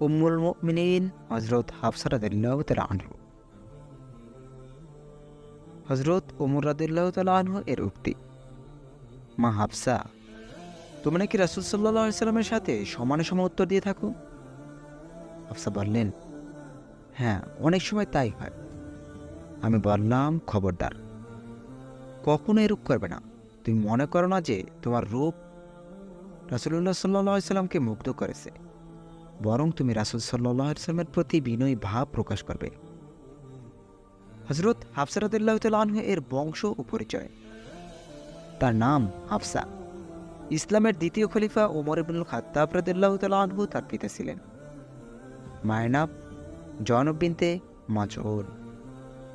উম্মুল হজরত হাফসা রাদিল্লাহ তালা আনহু হজরত উমর রাদিল্লাহ তালা আনহু এর উক্তি। মা হাফসা তুমি নাকি রাসুল সাল্লাহ সাল্লামের সাথে সমানে সমান উত্তর দিয়ে থাকো? হাফসা বললেন হ্যাঁ অনেক সময় তাই হয়। আমি বললাম, খবরদার, কখনো এরূপ করবে না। তুমি মনে করো না যে তোমার রূপ রাসুল্লাহ সাল্লাহ সাল্লামকে মুগ্ধ করেছে। বরং তুমি রাসুল সাল্লাহ প্রতি বিনয়ী ভাব প্রকাশ করবে। হজরত হাফসারদুল্লাহ তালু এর বংশ ও পরিচয়। তার নাম হাফসা। ইসলামের দ্বিতীয় খলিফা ওমর ইবনুল খাত্তাব রাদিল্লাহ তালু তার পিতা ছিলেন। মায়নাব জয়নব বিনতে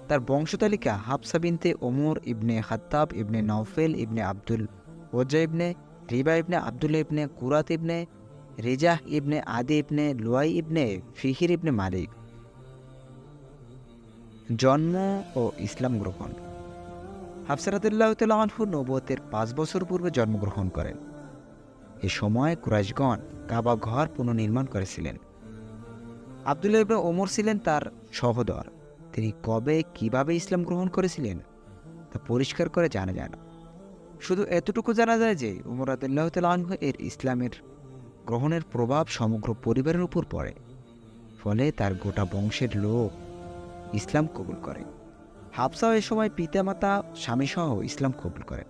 তার বংশতালিকা হাফসা বিনতে ওমর ইবনে খাত্তাব ইবনে নওফেল ইবনে আব্দুল ওজা ইবনে রিবা ইবনে আব্দুল ইবনে কুরাত ইবনে রেজাহ ইবনে আদি ইবনে লুয়াই ইবনে ফিহির ইবনে মালিক। জন্ম ও ইসলাম গ্রহণ। হাফসারাতুল্লাহ নবতের পাঁচ বছর পূর্বে জন্মগ্রহণ করেন। এ সময় কুরাইশগণ কাবা ঘর পুনর্নির্মাণ করেছিলেন। আবদুল্লাহ ইবনে ওমর ছিলেন তার সহদর। তিনি কবে, কীভাবে ইসলাম গ্রহণ করেছিলেন তা পরিষ্কার করে জানা যায় না। শুধু এতটুকু জানা যায় যে উমর আদুল্লাহ আনহু এর ইসলামের গ্রহণের প্রভাব সমগ্র পরিবারের উপর পড়ে, ফলে তার গোটা বংশের লোক ইসলাম কবুল করে। হাফসাও এ সময় পিতামাতা, স্বামীসহ ইসলাম কবুল করেন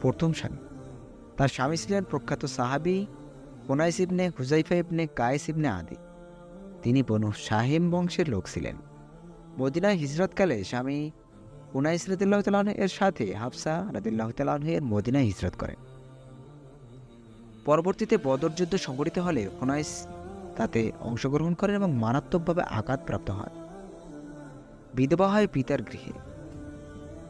প্রথম স্বামী। তার স্বামী ছিলেন প্রখ্যাত সাহাবি কোনাইস ইবনে হুজাইফা ইবনে কায়েস ইবনে আদি। তিনি বনু শাহিম বংশের লোক ছিলেন। মদিনায় হিজরতকালে স্বামী উনাইস রদুল্লাহ তালাহ এর সাথে হাফসা রদুল্লাহ তালাহ এর মদিনায় হিজরত করেন। পরবর্তীতে বদর যুদ্ধ সংঘটিত হলে হুনাইস তাতে অংশগ্রহণ করেন এবং মারাত্মকভাবে আঘাতপ্রাপ্ত হন। বিধবা হয় পিতার গৃহে।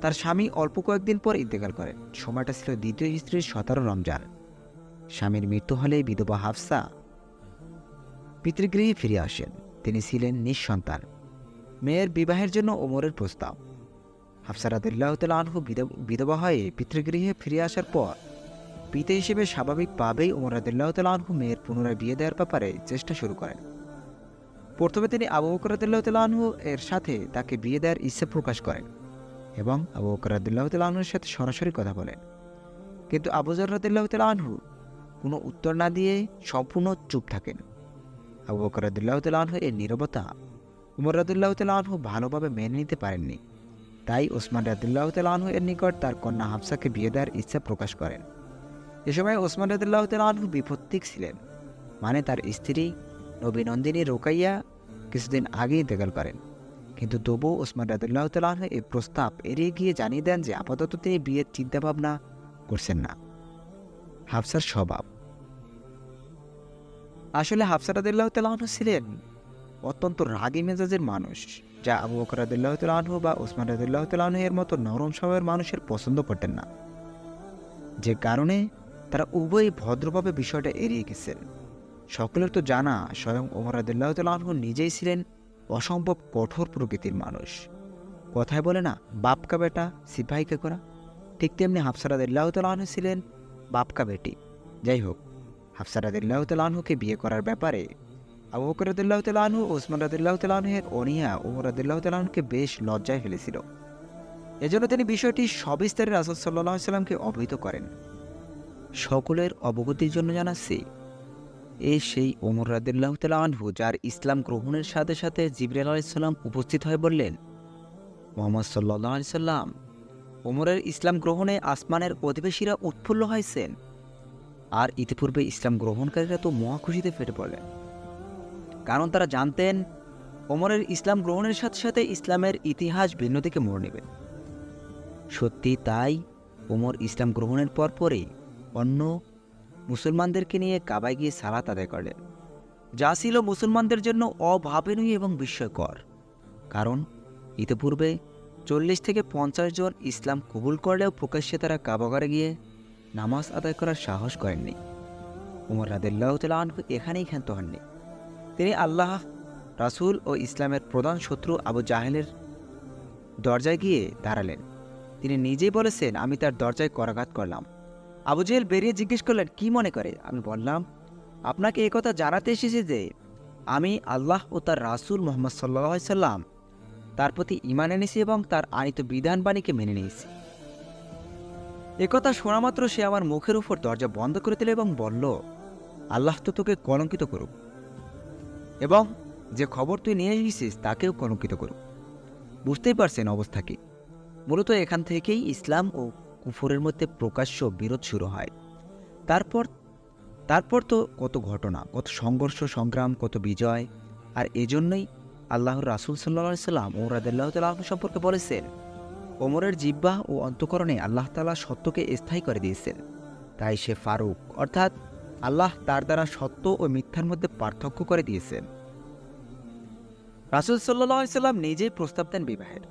তার স্বামী অল্প কয়েকদিন পর ইন্তেকাল করেন। সময়টা ছিল দ্বিতীয় স্ত্রীর সতেরো রমজান। স্বামীর মৃত্যু হলে বিধবা হাফসা পিতৃগৃহে ফিরে আসেন। তিনি ছিলেন নিঃসন্তান। মেয়ের বিবাহের জন্য ওমরের প্রস্তাব। হাফসারাদুল্লাহ আনহু বিধবা হয়ে পিতৃগৃহে ফিরে আসার পর পিতা হিসেবে স্বাভাবিকভাবেই ওমরাদুল্লাহ আনহু মেয়ের পুনরায় বিয়ে দেওয়ার ব্যাপারে চেষ্টা শুরু করেন। প্রথমে তিনি আবু বকরাদুল্লাহ আনহু এর সাথে তাকে বিয়ে দেওয়ার ইচ্ছে প্রকাশ করেন এবং আবু বকরাদুল্লাহ আনহুর সাথে সরাসরি কথা বলেন। কিন্তু আবু জররাদুল্লাহ আনহু কোনো উত্তর না দিয়ে সম্পূর্ণ চুপ থাকেন। আবু বকরাদুল্লাহ আনহু এর নিরবতা উমর রাদুল্লাহ আনহু ভালোভাবে মেনে নিতে পারেননি। তাই ওসমান রাদুল্লাহ আনহু এর নিকট তার কন্যা হাফসাকে বিয়ে দেওয়ার ইচ্ছা প্রকাশ করেন। এ সময় ওসমান রাদুল্লাহ আনহু বিপত্তিক ছিলেন। মানে তার স্ত্রী নবীনন্দিনী রোকাইয়া কিছুদিন আগেই ইন্তেকাল করেন। কিন্তু তবু ওসমান রাদুল্লাহ আনহু এই প্রস্তাব এড়িয়ে গিয়ে জানিয়ে দেন যে আপাতত তিনি বিয়ের চিন্তাভাবনা করছেন না। হাফসার স্বভাব। আসলে হাফসারাদুল্লাহ তালাহনু ছিলেন অত্যন্ত রাগী মেজাজের মানুষ, যা আবু বকর রাদুল্লাহ তালাহনু বা ওসমান রাদুল্লাহ তালাহনু এর মতো নরম স্বভাবের মানুষের পছন্দ করতেন না। যে কারণে তারা উভয়ই ভদ্রভাবে বিষয়টা এড়িয়ে গেছেন। সকলের তো জানা, স্বয়ং ওমর তালাহনু নিজেই ছিলেন অসম্ভব কঠোর প্রকৃতির মানুষ। কথায় বলে না, বাপকা বেটা, সিপাহীকে করা। ঠিক তেমনি হাফসারাদ হাফসারাদুল্লাহ তালাহনু ছিলেন বাপকা বেটি। যাই হোক হাফসারাদুল্লাহ তালাহুকে বিয়ে করার ব্যাপারে আবু বকর রাদুল্লাহ তালাহু ওসমান রাদুল্লাহ তালাহের অনিয়া ও রাদুল্লাহ তালাহকে বেশ লজ্জায় ফেলেছিল। এজন্য তিনি বিষয়টি সবিস্তারে রাসুল সাল্লাহ সাল্লামকে অবহিত করেন। সকলের অবগতির জন্য জানাচ্ছি। এ সেই ওমর রাদুল্লাহ তালাহু যার ইসলাম গ্রহণের সাথে সাথে জিবরাল আলাইসাল্লাম উপস্থিত হয়ে বললেন, মোহাম্মদ সাল্লাহ সাল্লাম ওমরের ইসলাম গ্রহণে আসমানের অধিবেশীরা উৎফুল্ল হয়েছেন। আর ইতিপূর্বে ইসলাম গ্রহণকারীরা তো মহা খুশিতে ফেটে পড়লেন। কারণ তারা জানতেন, ওমরের ইসলাম গ্রহণের সাথে সাথে ইসলামের ইতিহাস ভিন্ন দিকে মোড় নেবে। সত্যি তাই ওমর ইসলাম গ্রহণের পর পরেই অন্য মুসলমানদেরকে নিয়ে কাবায় গিয়ে সালাত আদায় করলেন যা ছিল মুসলমানদের জন্য অভাবনীয় এবং বিস্ময়কর। কারণ ইতিপূর্বে চল্লিশ থেকে পঞ্চাশ জন ইসলাম কবুল করলেও প্রকাশ্যে তারা কাবাগারে গিয়ে নামাজ আদায় করার সাহস করেননি। উমর রাদুল্লাহ আনহু এখানেই ক্ষান্ত হননি। তিনি আল্লাহ, রাসুল ও ইসলামের প্রধান শত্রু আবু জাহেলের দরজায় গিয়ে দাঁড়ালেন। তিনি নিজেই বলেছেন, আমি তার দরজায় করাঘাত করলাম। আবু জেহেল বেরিয়ে জিজ্ঞেস করলেন, কি মনে করে? আমি বললাম, আপনাকে কথা জানাতে এসেছি যে, আমি আল্লাহ ও তার রাসূল মোহাম্মদ সাল্লাহ সাল্লাম তার প্রতি ইমান এনেছি এবং তার আনিত বিধান বাণীকে মেনে নিয়েছি। একথা শোনা মাত্র সে আমার মুখের উপর দরজা বন্ধ করে দিল এবং বলল, আল্লাহ তো তোকে কলঙ্কিত করুক এবং যে খবর তুই নিয়ে এসেছিস তাকেও কলঙ্কিত করুক। বুঝতেই পারছেন অবস্থা কি। মূলত এখান থেকেই ইসলাম ও কুফরের মধ্যে প্রকাশ্য বিরোধ শুরু হয়। তারপর তারপর তো কত ঘটনা, কত সংঘর্ষ, সংগ্রাম, কত বিজয়। আর এজন্যই আল্লাহর রাসুল সাল্লা সাল্লাম ও রাদাল্লাহ তাল্লাহ সম্পর্কে বলেছেন, ওমরের জিব্বা ও অন্তকরণে আল্লাহ তালা সত্যকে স্থায়ী করে দিয়েছেন। তাই সে ফারুক, অর্থাৎ আল্লাহ তার দ্বারা সত্য ও মিথ্যার মধ্যে পার্থক্য করে দিয়েছেন। রাসুল সাল্লাহ সাল্লাম নিজেই প্রস্তাব দেন বিবাহের।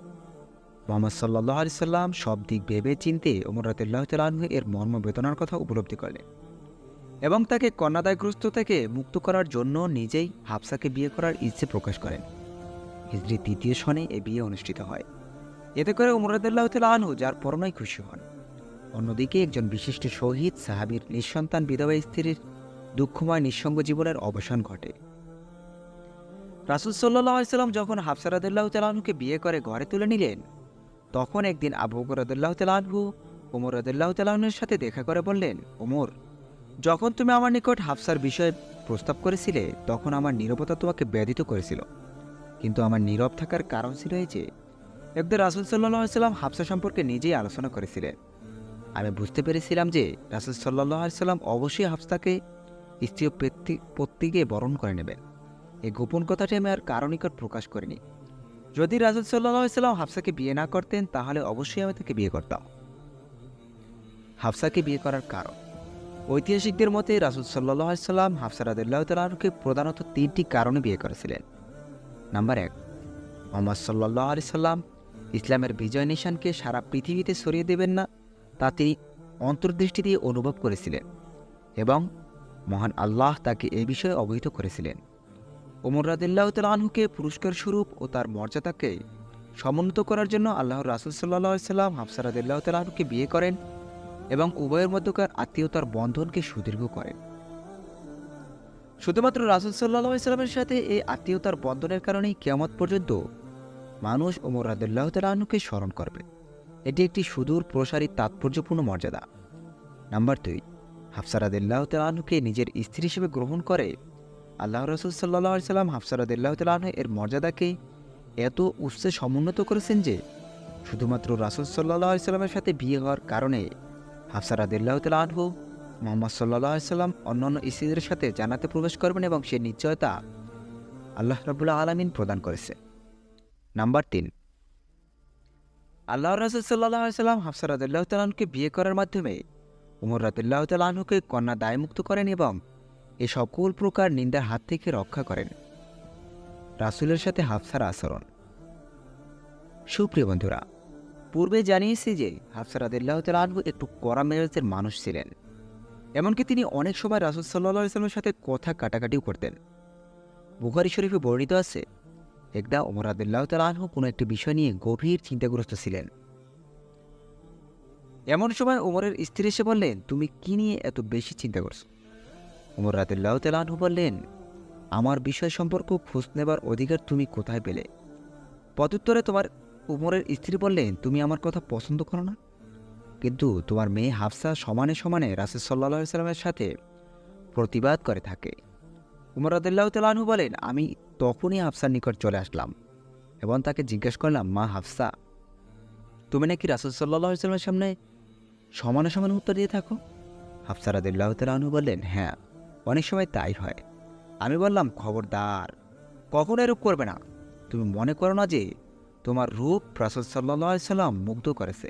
মোহাম্মদ সাল্লাহ আলি সাল্লাম সব দিক ভেবে চিনতে ওমর রাতুল্লাহ এর মর্ম বেদনার কথা উপলব্ধি করলেন এবং তাকে কন্যাদায়গ্রস্ত থেকে মুক্ত করার জন্য নিজেই হাফসাকে বিয়ে করার ইচ্ছে প্রকাশ করেন। হিজড়ি তৃতীয় সনে এ বিয়ে অনুষ্ঠিত হয়। এতে করে উমরাদুল্লাহ আনহু যার পরনাই খুশি হন। অন্যদিকে একজন বিশিষ্ট শহীদ, সাহাবীর নিঃসন্তান, বিধবা স্ত্রীর দুঃখময় নিঃসঙ্গ জীবনের অবসান ঘটে। রাসুল সাল্লাহ সাল্লাম যখন হাফসারাদুল্লাহ তালাহুকে বিয়ে করে ঘরে তুলে নিলেন তখন একদিন আবু বকরদুল্লাহ তালাহু ওমর রদুল্লাহ তালাহনের সাথে দেখা করে বললেন ওমর যখন তুমি আমার নিকট হাফসার বিষয়ে প্রস্তাব করেছিলে, তখন আমার নীরবতা তোমাকে ব্যতীত করেছিল। কিন্তু আমার নীরব থাকার কারণ ছিল এই যে, একদিন রাসুল সাল্লাহ সাল্লাম হাফসা সম্পর্কে নিজেই আলোচনা করেছিলেন। আমি বুঝতে পেরেছিলাম যে, রাসুল সাল্লাহ সাল্লাম অবশ্যই হাফসাকে স্ত্রী প্রত্যেকে বরণ করে নেবেন। এই গোপন কথাটি আমি আর কারও নিকট প্রকাশ করিনি। যদি রাজুল সাল্লাহ সাল্লাম হাফসাকে বিয়ে না করতেন, তাহলে অবশ্যই আমি তাকে বিয়ে করতাম। হাফসাকে বিয়ে করার কারণ। ঐতিহাসিকদের মতে রাসুল সাল্লাহ সাল্লাম হাফসা রাদুল্লাহ তালকে প্রধানত তিনটি কারণে বিয়ে করেছিলেন। নাম্বার এক, মোহাম্মদ সাল্লাহ আলি সাল্লাম ইসলামের বিজয় নিশানকে সারা পৃথিবীতে সরিয়ে দেবেন না, তা তিনি অন্তর্দৃষ্টি দিয়ে অনুভব করেছিলেন এবং মহান আল্লাহ তাকে এই বিষয়ে অবহিত করেছিলেন। ওমর রাদিল্লাহ তালহুকে পুরস্কার স্বরূপ ও তার মর্যাদাকে সমুন্নত করার জন্য আল্লাহর রাসুল সাল্লাহ সাল্লাম হাফসা রাদিল্লাহ তালহুকে বিয়ে করেন এবং উভয়ের মধ্যকার আত্মীয়তার বন্ধনকে সুদীর্ঘ করেন। শুধুমাত্র রাসুল সাল্লাহ ইসলামের সাথে এই আত্মীয়তার বন্ধনের কারণেই কেয়ামত পর্যন্ত মানুষ ওমর রাদুল্লাহ তালাহনুকে স্মরণ করবে। এটি একটি সুদূর, প্রসারী, তাৎপর্যপূর্ণ মর্যাদা। নাম্বার দুই হাফসারাদুল্লাহ তালাহনুকে নিজের স্ত্রী হিসেবে গ্রহণ করে আল্লাহ রসুল সাল্লাহ সাল্লাম হাফসারাদুল্লাহ তালাহনু এর মর্যাদাকে এত উৎসে সমুন্নত করেছেন যে, শুধুমাত্র রাসুল সাল্লাহ সাল্লামের সাথে বিয়ে হওয়ার কারণে হাফসারাদুল্লাহ তালাহু মোহাম্মদ সাল্লাহ সাল্লাম অন্যান্য স্ত্রীদের সাথে জানাতে প্রবেশ করবেন এবং সে নিশ্চয়তা আল্লাহ রাবুল্লাহ আলমিন প্রদান করেছে। নাম্বার তিন, আল্লাহ রাসুল সাল্লাহ সাল্লাম হাফসা রাদুল্লাহ তালাহকে বিয়ে করার মাধ্যমে উমর রাদুল্লাহ তালাহকে কন্যা দায়মুক্ত করেন এবং এ সকল প্রকার নিন্দার হাত থেকে রক্ষা করেন। রাসুলের সাথে হাফসার আচরণ। সুপ্রিয় বন্ধুরা, পূর্বে জানিয়েছি যে হাফসা রাদুল্লাহ তালাহু একটু কড়া মেজাজের মানুষ ছিলেন। এমনকি তিনি অনেক সময় রাসুল সাল্লাহ ইসলামের সাথে কথা কাটাকাটিও করতেন। বুখারি শরীফে বর্ণিত আছে, একদা ওমর আদুল্লাহ তালাহু কোনো একটি বিষয় নিয়ে গভীর চিন্তাগ্রস্ত ছিলেন। এমন সময় ওমরের স্ত্রী এসে বললেন, তুমি কি নিয়ে এত বেশি চিন্তা করছ? ওমর রাদুল্লাহ তালাহু বললেন, আমার বিষয় সম্পর্ক খোঁজ নেবার অধিকার তুমি কোথায় পেলে? পদুত্তরে তোমার উমরের স্ত্রী বললেন, তুমি আমার কথা পছন্দ করো না। কিন্তু তোমার মেয়ে হাফসা সমানে সমানে রাসুল সাল্লাহ সাল্লামের সাথে প্রতিবাদ করে থাকে। উমর আদুল্লাহ তালাহু বলেন, আমি তখনই হাফসার নিকট চলে আসলাম এবং তাকে জিজ্ঞেস করলাম, মা হাফসা, তুমি নাকি রাসুল সাল্লাহ সাল্লামের সামনে সমানে সমানে উত্তর দিয়ে থাকো? হাফসা রাদুল্লাহ তালাহু বললেন হ্যাঁ। অনেক সময় তাই হয়। আমি বললাম, খবরদার, কখনো এরূপ করবে না। তুমি মনে করো না যে তোমার রূপ রাসুল সাল্লাহ সাল্লাম মুগ্ধ করেছে,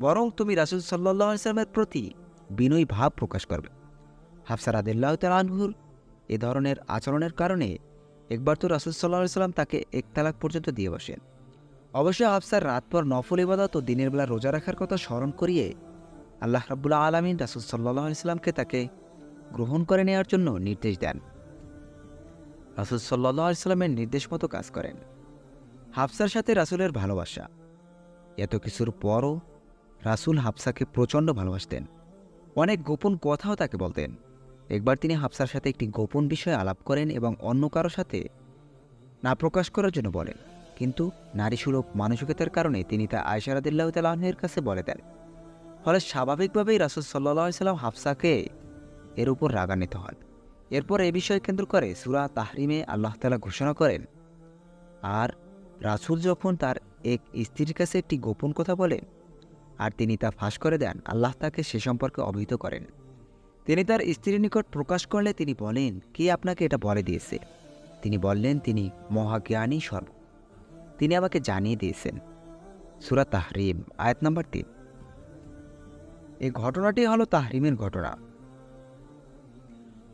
বরং তুমি রাসুল সাল্লাহ ইসলামের প্রতি বিনয়ী ভাব প্রকাশ করবে। হাফসার আদিল্লাহ তালহুর এ ধরনের আচরণের কারণে একবার তো রাসুল সাল্লাহ সাল্লাম তাকে এক তালাক পর্যন্ত দিয়ে বসেন। অবশ্য হাফসার রাত পর নফল ইবাদত ও দিনের বেলা রোজা রাখার কথা স্মরণ করিয়ে আল্লাহ রাবুল্লাহ আলমিন রাসুল সাল্লাহ ইসলামকে তাকে গ্রহণ করে নেওয়ার জন্য নির্দেশ দেন। রাসুল সাল্লাহ ইসলামের নির্দেশ মতো কাজ করেন। হাফসার সাথে রাসুলের ভালোবাসা। এত কিছুর পরও রাসুল হাফসাকে প্রচণ্ড ভালোবাসতেন। অনেক গোপন কথাও তাকে বলতেন। একবার তিনি হাফসার সাথে একটি গোপন বিষয় আলাপ করেন এবং অন্য কারও সাথে না প্রকাশ করার জন্য বলেন। কিন্তু নারী সুলভ মানসিকতার কারণে তিনি তা আয়সা রাদিল্লাহ তালাহের কাছে বলে দেন। ফলে স্বাভাবিকভাবেই রাসুল সাল্লাহ সাল্লাম হাফসাকে এর উপর রাগান্বিত হন। এরপর এ বিষয় কেন্দ্র করে সুরা তাহরিমে আল্লাহ তালা ঘোষণা করেন, আর রাসুল যখন তার এক স্ত্রীর কাছে একটি গোপন কথা বলেন, আর তিনি তা ফাঁস করে দেন, আল্লাহ তাকে সে সম্পর্কে অবহিত করেন। তিনি তার স্ত্রীর নিকট প্রকাশ করলে তিনি বলেন, কে আপনাকে এটা বলে দিয়েছে? তিনি বললেন, তিনি মহাজ্ঞানী সর্ব। তিনি আমাকে জানিয়ে দিয়েছেন। সুরা তাহরিম, আয়াত নাম্বার তিন। এই ঘটনাটি হলো তাহরিমের ঘটনা।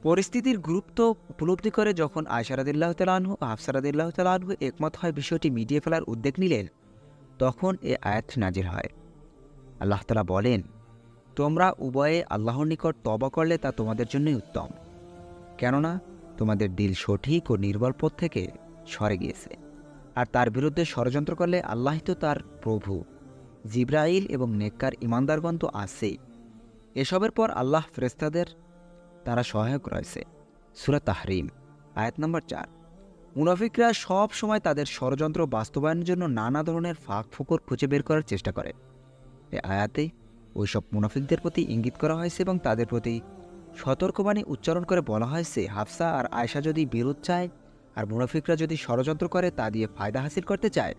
পরিস্থিতির গুরুত্ব উপলব্ধি করে যখন আয়সারাদিল্লাহ তালাহু আফসারাদিল্লাহ তালাহু একমত হয় বিষয়টি মিডিয়ে ফেলার উদ্যোগ নিলেন তখন এ আয়াত নাজির হয়। আল্লাহ তালা বলেন, তোমরা উভয়ে আল্লাহর নিকট তবা করলে তা তোমাদের জন্যই উত্তম। কেননা, তোমাদের দিল সঠিক ও নির্বল পথ থেকে সরে গিয়েছে। আর তার বিরুদ্ধে ষড়যন্ত্র করলে আল্লাহ তো তার প্রভু। জিব্রাইল এবং নেককার ইমানদারগণ তো আছেই। এসবের পর আল্লাহ ফেরেস্তাদের তারা সহায়ক রয়েছে। সুরা তাহরিম, আয়াত নম্বর চার। মুনাফিকরা সব সময় তাদের ষড়যন্ত্র বাস্তবায়নের জন্য নানা ধরনের ফাঁক ফোকর খুঁজে বের করার চেষ্টা করে। এ আয়াতে ওইসব মুনাফিকদের প্রতি ইঙ্গিত করা হয়েছে এবং তাদের প্রতি সতর্কবাণী উচ্চারণ করে বলা হয়েছে, হাফসা আর আয়সা যদি বিরোধ চায় আর মুনাফিকরা যদি ষড়যন্ত্র করে, তা দিয়ে ফায়দা হাসিল করতে চায়,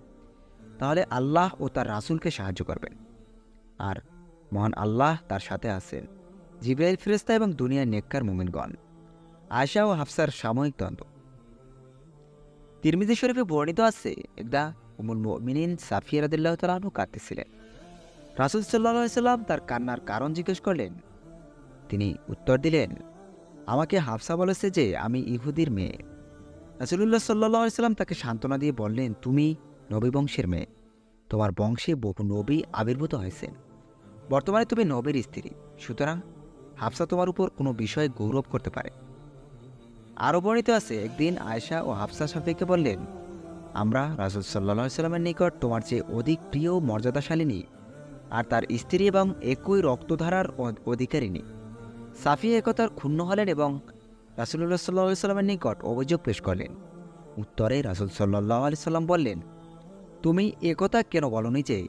তাহলে আল্লাহ ও তার রাসূলকে সাহায্য করবেন। আর মহান আল্লাহ তার সাথে আছেন। জিব্রাইল ফেরেস্তা এবং দুনিয়ার নেককার মুমিনগণ। আয়সা ও হাফসার সাময়িক দ্বন্দ্ব। তিরমিজি শরীফে বর্ণিত আছে, একদা উমুল মিনিন সাফিয়া রাদিল্লাহ তালাহু কাঁদতেছিলেন। রাসুল সাল্লাহ সাল্লাম তার কান্নার কারণ জিজ্ঞেস করলেন। তিনি উত্তর দিলেন, আমাকে হাফসা বলেছে যে আমি ইহুদির মেয়ে। রাসুলুল্লাহ সাল্লাহ সাল্লাম তাকে সান্ত্বনা দিয়ে বললেন, তুমি নবী বংশের মেয়ে। তোমার বংশে বহু নবী আবির্ভূত হয়েছেন। বর্তমানে তুমি নবীর স্ত্রী। সুতরাং হাফসা তোমার উপর কোনো বিষয়ে গৌরব করতে পারে। আরও বর্ণিত আছে, একদিন আয়েশা ও হাফসা সাফিকে বললেন, আমরা রাসুল সাল্লাহ সাল্লামের নিকট তোমার চেয়ে অধিক প্রিয় মর্যাদাশালিনী আর তার স্ত্রী এবং একই রক্তধারার অধিকারিণী সাফি একতার ক্ষুণ্ণ হলেন এবং রাসুল্লাহ সাল্লাহ সাল্লামের নিকট অভিযোগ পেশ করলেন। উত্তরে রাসুল সাল্লাহ আলি সাল্লাম বললেন, তুমি একথা কেন বলনি যে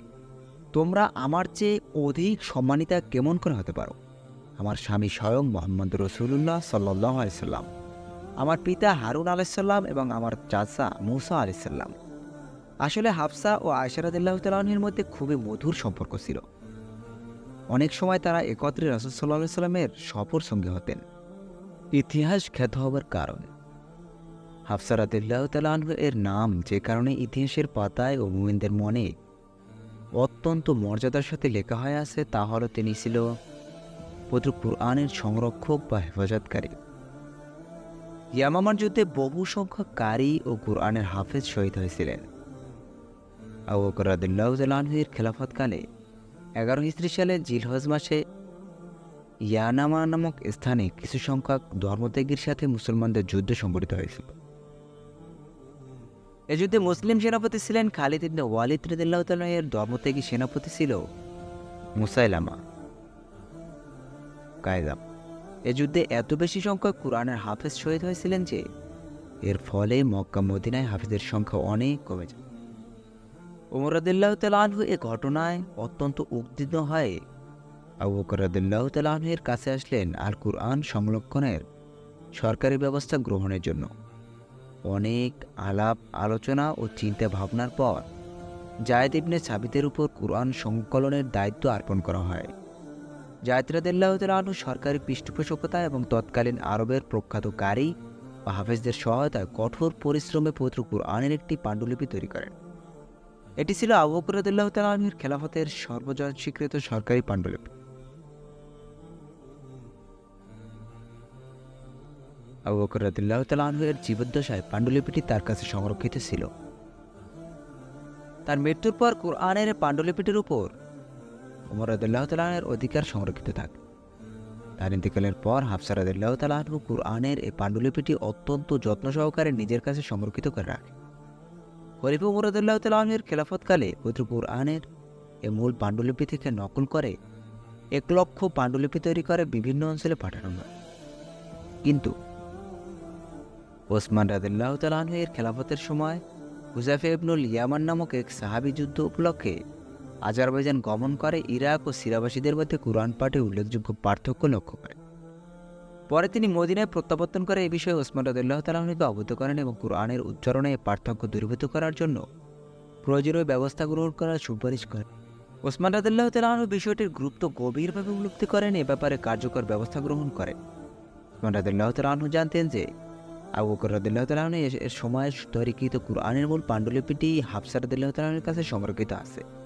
তোমরা আমার চেয়ে অধিক সম্মানিতা কেমন করে হতে পারো? আমার স্বামী স্বয়ং মোহাম্মদ রসুল্লাহ সাল্লাহ আলিয়াল্লাম আমার পিতা হারুন আলাইসাল্লাম এবং আমার চাচা মুসা আলাইসাল্লাম আসলে হাফসা ও আয়সারাদিল্লাহ মধ্যে খুবই মধুর সম্পর্ক ছিল। অনেক সময় তারা একত্রে রসদ সাল্লাহ সাল্লামের সফর সঙ্গী হতেন। ইতিহাস খ্যাত হবার কারণ। তালাহ এর নাম যে কারণে ইতিহাসের পাতায় ও মুমিনদের মনে অত্যন্ত মর্যাদার সাথে লেখা হয়ে আছে, তা হলো তিনি ছিল পবিত্র কুরআনের সংরক্ষক বা হেফাজতকারী। ইয়ামামার যুদ্ধে বহু সংখ্যক কারি ও কুরআনের হাফেজ শহীদ হয়েছিলেন। আবু খেলাফতকালে এগারো হিজরি সালে জিলহজ মাসে ইয়ানামা নামক স্থানে কিছু সংখ্যক ধর্মত্যাগীর সাথে মুসলমানদের যুদ্ধ সংঘটিত হয়েছিল। এ যুদ্ধে মুসলিম সেনাপতি ছিলেন খালিদ ইবনে ওয়ালিদ রাদিল্লাহু তাআলা এর ধর্মত্যাগী সেনাপতি ছিল মুসাইলামা। কায়দাম এ যুদ্ধে এত বেশি সংখ্যক কোরআনের হাফেজ শহীদ হয়েছিলেন যে, এর ফলে মক্কা মদিনায় হাফিজের সংখ্যা অনেক কমে যায়। ওমর রাদিল্লাহ তালাহু এ ঘটনায় অত্যন্ত উদ্বিগ্ন হয়ে। আবু বকর রাদিল্লাহ তালাহের কাছে আসলেন আর কুরআন সংরক্ষণের সরকারি ব্যবস্থা গ্রহণের জন্য। অনেক আলাপ, আলোচনা ও চিন্তা ভাবনার পর জায়দ ইবনে সাবিতের উপর কুরআন সংকলনের দায়িত্ব অর্পণ করা হয়। জায়তরাদিল্লাহ তালু সরকারি পৃষ্ঠপোষকতা এবং তৎকালীন আরবের প্রখ্যাত কারি ও হাফেজদের সহায়তায় কঠোর পরিশ্রমে পবিত্র কুরআনের একটি পাণ্ডুলিপি তৈরি করেন। এটি ছিল আবু বকরাদুল্লাহ খেলাফতের সর্বজন স্বীকৃত সরকারি পাণ্ডুলিপি। আবু বকরাদুল্লাহ জীবদ্দশায় পাণ্ডুলিপিটি তার কাছে সংরক্ষিত ছিল। তার মৃত্যুর পর কোরআনের পাণ্ডুলিপিটির উপর উমর আদুল্লাহ তালাহের অধিকার সংরক্ষিত থাকে। তার ইন্তেকালের পর হাফসার আদুল্লাহ তালাহু কুরআনের এই পাণ্ডুলিপিটি অত্যন্ত যত্ন সহকারে নিজের কাছে সংরক্ষিত করে রাখে। খলিফা উমর আদুল্লাহ তালাহের খেলাফতকালে পবিত্র কুরআনের এই মূল পাণ্ডুলিপি থেকে নকল করে এক লক্ষ পাণ্ডুলিপি তৈরি করে বিভিন্ন অঞ্চলে পাঠানো হয়। কিন্তু ওসমান রাদিল্লাহ এর খেলাফতের সময় হুজাফে ইবনুল ইয়ামান নামক এক সাহাবি যুদ্ধ উপলক্ষে আজারবাইজান গমন করে ইরাক ও সিরাবাসীদের মধ্যে কোরআন পাঠে উল্লেখযোগ্য পার্থক্য লক্ষ্য করে। পরে তিনি মদিনায় প্রত্যাবর্তন করে এই বিষয়ে ওসমান রাদিল্লাহ তালাহকে অবগত করেন এবং কোরআনের উচ্চারণে পার্থক্য দূরীভূত করার জন্য প্রয়োজনীয় ব্যবস্থা গ্রহণ করার সুপারিশ করেন। ওসমান রাদিল্লাহ তালাহ বিষয়টির গুরুত্ব গভীরভাবে উপলব্ধি করেন, এ ব্যাপারে কার্যকর ব্যবস্থা গ্রহণ করেন। ওসমান রাদিল্লাহ তালাহ জানতেন যে, আবু বকর রাদিল্লাহ তালাহ এর সময় তৈরিকৃত কোরআনের মূল পাণ্ডুলিপিটি হাফসা রাদিল্লাহ তালাহের কাছে সংরক্ষিত আছে।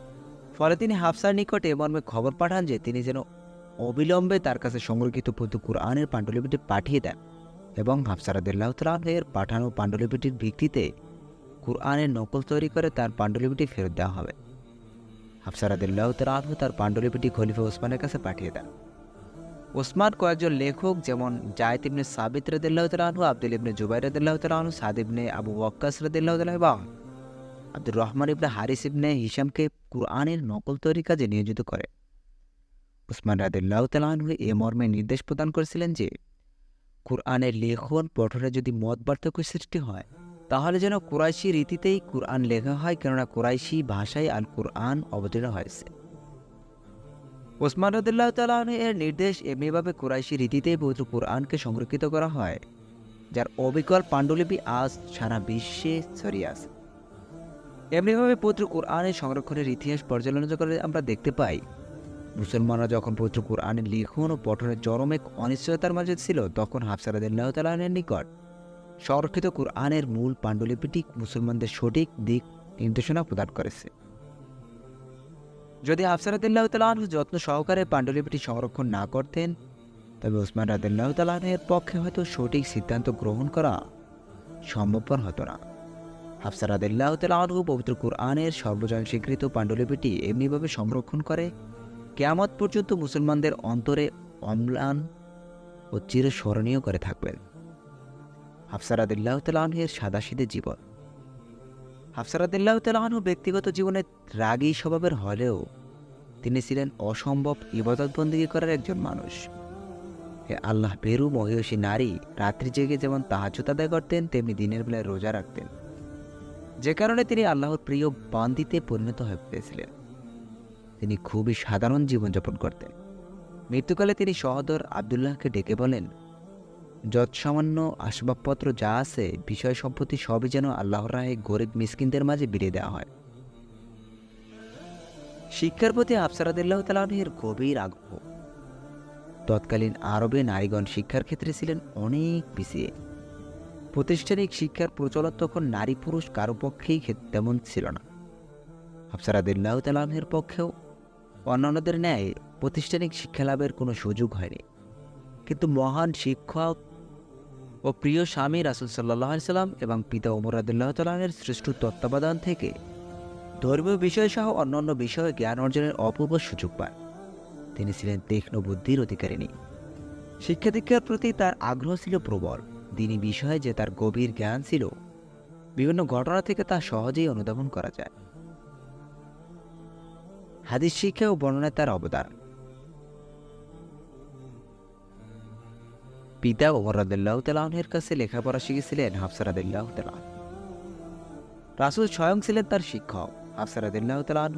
ফলে তিনি হাফসার নিকটে মর্মে খবর পাঠান যে তিনি যেন অবিলম্বে তার কাছে সংরক্ষিত পদ্ম কোরআনের পাণ্ডুলিপিটি পাঠিয়ে দেন এবং হাফসা রাদিল্লাহ তালাহের পাঠানো পাণ্ডুলিপিটির ভিত্তিতে কোরআনের নকল তৈরি করে তার পাণ্ডুলিপিটি ফেরত দেওয়া হবে। হাফসা রাদিল্লাহ তালাহ তার পাণ্ডুলিপিটি খলিফা ওসমানের কাছে পাঠিয়ে দেন। ওসমান কয়েকজন লেখক যেমন জায়দ ইবনে সাবিত রদিল্লাহ তালাহু আব্দুল ইবনে জুবাই রদিল্লাহ তালাহু সাদ ইবনে আবু ওয়াক্কাস রদিল্লাহ তালাহ আব্দুর রহমান ইবনে হারিস ইবনে হিসামকে কুরআনের নকল তৈরি কাজে নিয়োজিত করে। উসমান রাদিল্লাহ তালাহু এ মর্মে নির্দেশ প্রদান করেছিলেন যে, কুরআনের লেখন পঠনে যদি মত পার্থক্য সৃষ্টি হয়, তাহলে যেন কুরাইশি রীতিতেই কুরআন লেখা হয়, কেননা কুরাইশি ভাষায় আল কুরআন অবতীর্ণ হয়েছে। ওসমান রদুল্লাহ তালাহ এর নির্দেশ এমনিভাবে কুরাইশি রীতিতেই পবিত্র কোরআনকে সংরক্ষিত করা হয়, যার অবিকল পাণ্ডুলিপি আজ সারা বিশ্বে ছড়িয়ে আছে। এমনিভাবে পবিত্র কোরআনের সংরক্ষণের ইতিহাস পর্যালোচনা করে আমরা দেখতে পাই। মুসলমানরা যখন পবিত্র কোরআনের লিখন ও পঠনের চরম এক অনিশ্চয়তার মাঝে ছিল, তখন হাফসারাদুল্লাহ তালাহের নিকট সংরক্ষিত কোরআনের মূল পাণ্ডুলিপিটি মুসলমানদের সঠিক দিক নির্দেশনা প্রদান করেছে। যদি আফসারাদুল্লাহ তালাহ যত্ন সহকারে পাণ্ডুলিপিটি সংরক্ষণ না করতেন, তবে ওসমান রাদুল্লাহ পক্ষে হয়তো সঠিক সিদ্ধান্ত গ্রহণ করা সম্ভবপর হতো না। হাফসারাদুল্লাহ তালাহু পবিত্র কোরআনের সর্বজন স্বীকৃত পাণ্ডুলিপিটি এমনিভাবে সংরক্ষণ করে, কেয়ামত পর্যন্ত মুসলমানদের অন্তরে অম্লান ও চিরস্মরণীয় করে থাকবেন। হাফসারাদুল্লাহ তালাহের সাদাসিদে জীবন। হাফসারাদুল্লাহ তালাহনু ব্যক্তিগত জীবনে রাগী স্বভাবের হলেও তিনি ছিলেন অসম্ভব ইবাদতবন্দিগি করার একজন মানুষ। আল্লাহ বেরু মহিষী নারী, রাত্রি জেগে যেমন তাহাজুত আদায় করতেন, তেমনি দিনের বেলায় রোজা রাখতেন। যে কারণে তিনি আল্লাহর প্রিয় বান্দিতে পরিণত হয়ে পেয়েছিলেন তিনি খুবই সাধারণ জীবনযাপন করতেন। মৃত্যুকালে তিনি সহদর আবদুল্লাহকে ডেকে বলেন যৎসামান্য আসবাবপত্র যা আছে, বিষয় সম্পত্তি সবই যেন আল্লাহর রাহে গরিব মিসকিনদের মাঝে বিলিয়ে দেওয়া হয়। শিক্ষার প্রতি আফসারাদুল্লাহ তালাহের গভীর আগ্রহ। তৎকালীন আরবে নারীগণ শিক্ষার ক্ষেত্রে ছিলেন অনেক পিছিয়ে। প্রাতিষ্ঠানিক শিক্ষার প্রচলন তখন নারী পুরুষ কারও পক্ষেই তেমন ছিল না। আফসারাদুল্লাহ তালাহের পক্ষেও অন্যান্যদের ন্যায় প্রাতিষ্ঠানিক শিক্ষা লাভের কোনো সুযোগ হয়নি। কিন্তু মহান শিক্ষক ও প্রিয় স্বামী রাসুল সাল্লাহ সাল্লাম এবং পিতা ওমর আদুল্লাহ তালাহের শ্রেষ্ঠ তত্ত্বাবধান থেকে ধর্মীয় বিষয়সহ অন্যান্য বিষয়ে জ্ঞান অর্জনের অপূর্ব সুযোগ পান তিনি ছিলেন তীক্ষ্ণ বুদ্ধির অধিকারিণী। শিক্ষা দীক্ষার প্রতি তার আগ্রহ ছিল প্রবল। দিনী বিষয়ে যে তার গভীর জ্ঞান ছিল, বিভিন্ন ঘটনা থেকে তা সহজেই অনুধাবন করা যায়। হাদিস শিক্ষা ও বর্ণনায় তার অবদান। পিতা ওমর রাদিল্লাহ কাছে লেখাপড়া শিখেছিলেন হাফসারাদিল্লাহ তালাহ রাসুল স্বয়ং ছিলেন তার শিক্ষক। হাফসারাদিল্লাহ তালাহ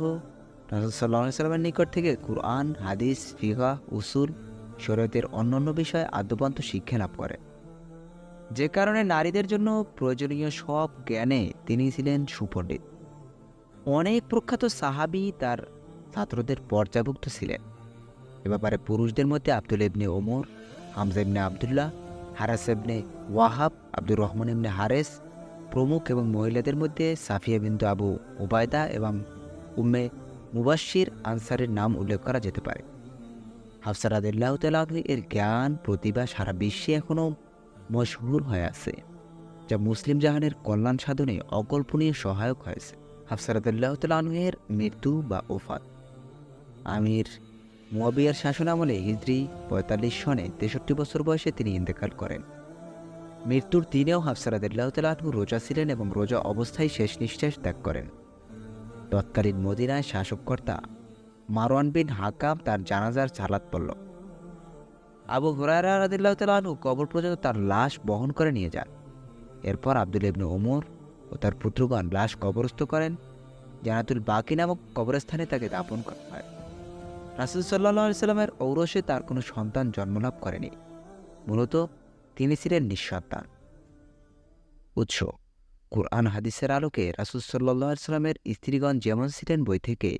রাসুল সাল্লাহ সাল্লামের নিকট থেকে কুরআন, হাদিস ফিহা উসুল, শরীয়তের অন্যান্য বিষয়ে আদ্যপান্ত শিক্ষা লাভ করে যে কারণে নারীদের জন্য প্রয়োজনীয় সব জ্ঞানে তিনি ছিলেন সুপণ্ডিত। অনেক প্রখ্যাত সাহাবি তার ছাত্রদের পর্যাভুক্ত ছিলেন। এ ব্যাপারে পুরুষদের মধ্যে আব্দুল ইবনে ওমর, হামজা ইবনে আবদুল্লাহ, হারাস ইবনে ওয়াহাব, আব্দুর রহমান ইবনে হারেস, প্রমুখ এবং মহিলাদের মধ্যে সাফিয়া বিন্দু আবু ওবায়দা এবং উম্মে মুবাশির আনসারের নাম উল্লেখ করা যেতে পারে। হাফসারাদুল্লাহ তালাহ এর জ্ঞান, প্রতিভা সারা বিশ্বে এখনও মশহুর হয়ে আছে, যা মুসলিম জাহানের কল্যাণ সাধনে অকল্পনীয় সহায়ক হয়েছে। হাফসারাদুল্লাহ তালাহের মৃত্যু বা ওফাত। আমির মুয়াবিয়ার শাসনামলে হিজরি পঁয়তাল্লিশ সনে তেষট্টি বছর বয়সে তিনি ইন্তেকাল করেন। মৃত্যুর দিনেও হাফসারাদুল্লাহ তালাহু রোজা ছিলেন এবং রোজা অবস্থায় শেষ নিঃশ্বাস ত্যাগ করেন। তৎকালীন মদিনায় শাসককর্তা মারওয়ান বিন হাকাম তার জানাজার চালাত পড়ল। আবু হুরায়রা রাদিল্লাহ তালু কবর পর্যন্ত তার লাশ বহন করে নিয়ে যান। এরপর আব্দুল ইবনু ওমর ও তার পুত্রগণ লাশ কবরস্থ করেন জানাতুল বাকি নামক কবরস্থানে তাকে দাপন করা হয়। রাসুল সাল্লাহ সাল্লামের ঔরসে তার কোনো সন্তান জন্মলাভ করেনি। মূলত তিনি ছিলেন নিঃসন্তান। উৎস, কোরআন হাদিসের আলোকে রাসুল সাল্লাহ সাল্লামের স্ত্রীগণ যেমন ছিলেন বই থেকে